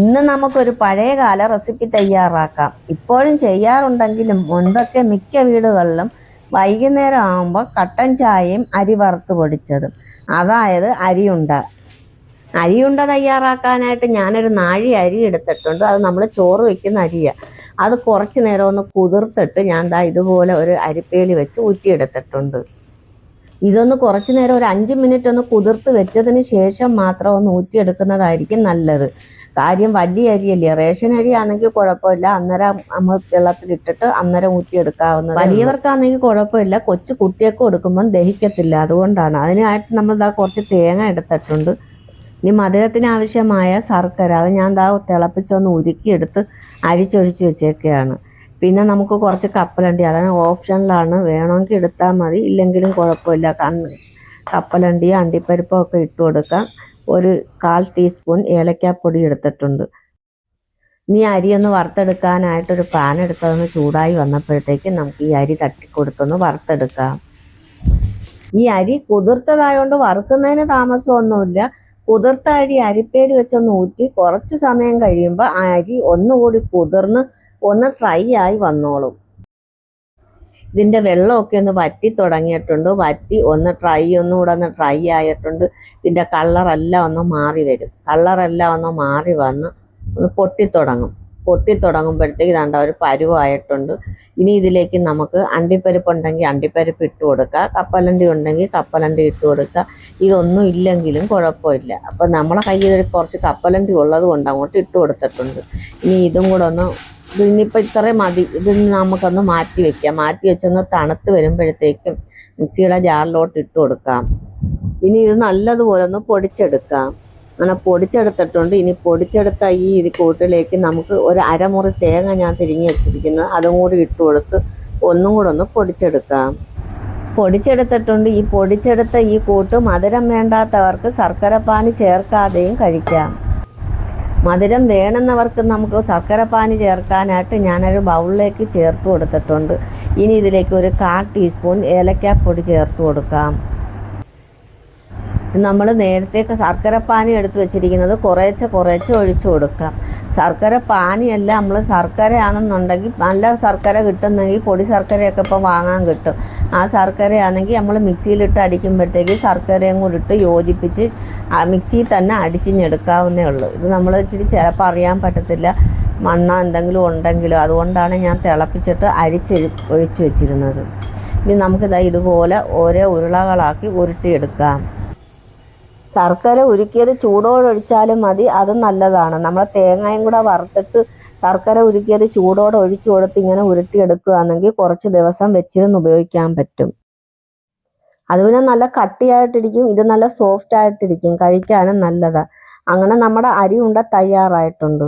ഇന്ന് നമുക്കൊരു പഴയകാല റെസിപ്പി തയ്യാറാക്കാം. ഇപ്പോഴും ചെയ്യാറുണ്ടെങ്കിലും മുൻപൊക്കെ മിക്ക വീടുകളിലും വൈകുന്നേരം ആകുമ്പോൾ കട്ടൻ ചായയും അരി വറുത്ത് പൊടിച്ചതും. അതായത് അരിയുണ്ട. അരിയുണ്ട തയ്യാറാക്കാനായിട്ട് ഞാനൊരു നാഴി അരി എടുത്തിട്ടുണ്ട്. അത് നമ്മൾ ചോറ് വെക്കുന്ന അരിയാണ് അത് കുറച്ച് നേരം ഒന്ന് കുതിർത്തിട്ട് ഞാൻ ദാ ഇതുപോലെ ഒരു അരിപ്പേലി വെച്ച് ഊറ്റിയെടുത്തിട്ടുണ്ട്. ഇതൊന്ന് കുറച്ചു നേരം ഒരു അഞ്ച് മിനിറ്റ് ഒന്ന് കുതിർത്ത് വെച്ചതിന് ശേഷം മാത്രം ഒന്ന് ഊറ്റിയെടുക്കുന്നതായിരിക്കും നല്ലത്. കാര്യം വലിയ അരിയല്ലേ? റേഷൻ അരി ആണെങ്കിൽ കുഴപ്പമില്ല. അന്നേരം നമ്മൾ വെള്ളത്തിലിട്ടിട്ട് അന്നേരം ഊറ്റിയെടുക്കാവുന്നത് വലിയവർക്കാണെങ്കിൽ കുഴപ്പമില്ല. കൊച്ചു കുട്ടിയൊക്കെ കൊടുക്കുമ്പം ദഹിക്കത്തില്ല. അതുകൊണ്ടാണ്. അതിനായിട്ട് നമ്മൾ ഇതാ കുറച്ച് തേങ്ങ എടുത്തിട്ടുണ്ട്. ഇനി മധുരത്തിന് ആവശ്യമായ ശർക്കര. അത് ഞാൻ ദാ തിളപ്പിച്ചൊന്ന് ഉരുക്കിയെടുത്ത് അരിച്ചൊഴിച്ച് വെച്ചേക്കുകയാണ് പിന്നെ നമുക്ക് കുറച്ച് കപ്പലണ്ടി അതാണ് ഓപ്ഷനിലാണ്. വേണമെങ്കിൽ എടുത്താൽ മതി ഇല്ലെങ്കിലും കുഴപ്പമില്ല. കണ്ണ് കപ്പലണ്ടിയോ അണ്ടിപ്പരിപ്പോ ഒക്കെ ഇട്ട് കൊടുക്കാം. ഒരു കാൽ ടീസ്പൂൺ ഏലക്കാപ്പൊടി എടുത്തിട്ടുണ്ട്. ഇനി അരി ഒന്ന് വറുത്തെടുക്കാനായിട്ടൊരു പാൻ എടുത്തതൊന്ന് ചൂടായി വന്നപ്പോഴത്തേക്ക് നമുക്ക് ഈ അരി തട്ടിക്കൊടുത്തൊന്ന് വറുത്തെടുക്കാം. ഈ അരി കുതിർത്തതായോണ്ട് വറുക്കുന്നതിന് താമസമൊന്നുമില്ല. കുതിർത്ത അരി അരിപ്പേര് വെച്ചൊന്ന് ഊറ്റി കുറച്ച് സമയം കഴിയുമ്പോൾ ആ അരി ഒന്നുകൂടി കുതിർന്ന് ഒന്ന് ഫ്രൈ ആയി വന്നോളും. ഇതിന്റെ വെള്ളമൊക്കെ ഒന്ന് വറ്റി തുടങ്ങിയിട്ടുണ്ട്. വറ്റി ഒന്ന് ട്രൈ ഒന്നുകൂടെ ഒന്ന് ട്രൈ ആയിട്ടുണ്ട്. ഇതിന്റെ കളറെല്ലാം ഒന്ന് മാറി വരും. കളറെല്ലാം ഒന്ന് മാറി വന്ന് ഒന്ന് പൊട്ടിത്തുടങ്ങും പൊട്ടിത്തുടങ്ങുമ്പോഴത്തേക്ക് ഇതാണ്ട ഒരു പരുവായിട്ടുണ്ട്. ഇനി ഇതിലേക്ക് നമുക്ക് അണ്ടിപ്പരിപ്പ് ഉണ്ടെങ്കിൽ അണ്ടിപ്പരിപ്പ് ഇട്ട് കൊടുക്കുക. കപ്പലണ്ടി ഉണ്ടെങ്കിൽ കപ്പലണ്ടി ഇട്ട് കൊടുക്കുക. ഇതൊന്നും ഇല്ലെങ്കിലും കുഴപ്പമില്ല. അപ്പം നമ്മളെ കയ്യിൽ കുറച്ച് കപ്പലണ്ടി ഉള്ളത് കൊണ്ട് അങ്ങോട്ട് ഇട്ട് കൊടുത്തിട്ടുണ്ട്. ഇനി ഇതും കൂടെ ഒന്ന് ഇതിനിപ്പോൾ ഇത്രയും മതി. ഇത് നമുക്കൊന്ന് മാറ്റി വെക്കാം. മാറ്റി വെച്ചൊന്ന് തണുത്ത് വരുമ്പോഴത്തേക്കും മിക്സിയുടെ ജാറിലോട്ട് ഇട്ട് കൊടുക്കാം. ഇനി ഇത് നല്ലതുപോലെ ഒന്ന് പൊടിച്ചെടുക്കാം. അങ്ങനെ പൊടിച്ചെടുത്തിട്ടുണ്ട്. ഇനി പൊടിച്ചെടുത്ത ഈ ഇത് കൂട്ടിലേക്ക് നമുക്ക് ഒരു അരമുറി തേങ്ങ ഞാൻ തിരിഞ്ഞ് വെച്ചിരിക്കുന്നത്. അതും കൂടി ഇട്ട് കൊടുത്ത് ഒന്നും കൂടെ ഒന്ന് പൊടിച്ചെടുക്കാം. പൊടിച്ചെടുത്തിട്ടുണ്ട്. ഈ പൊടിച്ചെടുത്ത ഈ കൂട്ട് മധുരം വേണ്ടാത്തവർക്ക് ശർക്കരപ്പാനി ചേർക്കാതെയും കഴിക്കാം. മധുരം വേണമെന്നവർക്ക് നമുക്ക് ശർക്കരപ്പാനി ചേർക്കാനായിട്ട് ഞാനൊരു ബൗളിലേക്ക് ചേർത്ത് കൊടുത്തിട്ടുണ്ട്. ഇനി ഇതിലേക്ക് ഒരു കാ ടീസ്പൂൺ ഏലക്കാപ്പൊടി ചേർത്ത് കൊടുക്കാം. നമ്മൾ നേരത്തെ ശർക്കര പാനി എടുത്ത് വെച്ചിരിക്കുന്നത് കുറേച്ചെ കുറേച്ചെ ഒഴിച്ചു കൊടുക്കാം ശർക്കര പാനിയല്ല നമ്മൾ ശർക്കരയാണെന്നുണ്ടെങ്കിൽ നല്ല ശർക്കര കിട്ടുന്നെങ്കിൽ പൊടി ശർക്കരയൊക്കെ ഇപ്പം വാങ്ങാൻ കിട്ടും. ആ ശർക്കരയാണെങ്കിൽ നമ്മൾ മിക്സിയിലിട്ട് അടിക്കുമ്പോഴത്തേക്ക് ശർക്കരയും കൂടി ഇട്ട് യോജിപ്പിച്ച് മിക്സിയിൽ തന്നെ അടിച്ചിഞ്ഞെടുക്കാവുന്നേ ഉള്ളൂ. ഇത് നമ്മൾ ഇച്ചിരി ചിലപ്പോൾ അറിയാൻ പറ്റത്തില്ല മണ്ണ എന്തെങ്കിലും ഉണ്ടെങ്കിലും. അതുകൊണ്ടാണ് ഞാൻ തിളപ്പിച്ചിട്ട് അരിച്ച് ഒഴിച്ചു വെച്ചിരുന്നത്. ഇനി നമുക്കിതാ ഇതുപോലെ ഓരോ ഉരുളകളാക്കി ഉരുട്ടിയെടുക്കാം. ശർക്കര ഉരുക്കിയത് ചൂടോടൊഴിച്ചാലും മതി അത് നല്ലതാണ്. നമ്മൾ തേങ്ങയും കൂടെ വറുത്തിട്ട് ശർക്കര ഉരുക്കിയത് ചൂടോടെ ഒഴിച്ചു കൊടുത്ത് ഇങ്ങനെ ഉരുട്ടിയെടുക്കുകയാണെങ്കിൽ കുറച്ച് ദിവസം വെച്ചിരുന്ന് ഉപയോഗിക്കാൻ പറ്റും. അത് പിന്നെ നല്ല കട്ടിയായിട്ടിരിക്കും ഇത് നല്ല സോഫ്റ്റ് ആയിട്ടിരിക്കും കഴിക്കാനും നല്ലതാണ് അങ്ങനെ നമ്മുടെ അരി ഉണ്ട തയ്യാറായിട്ടുണ്ട്.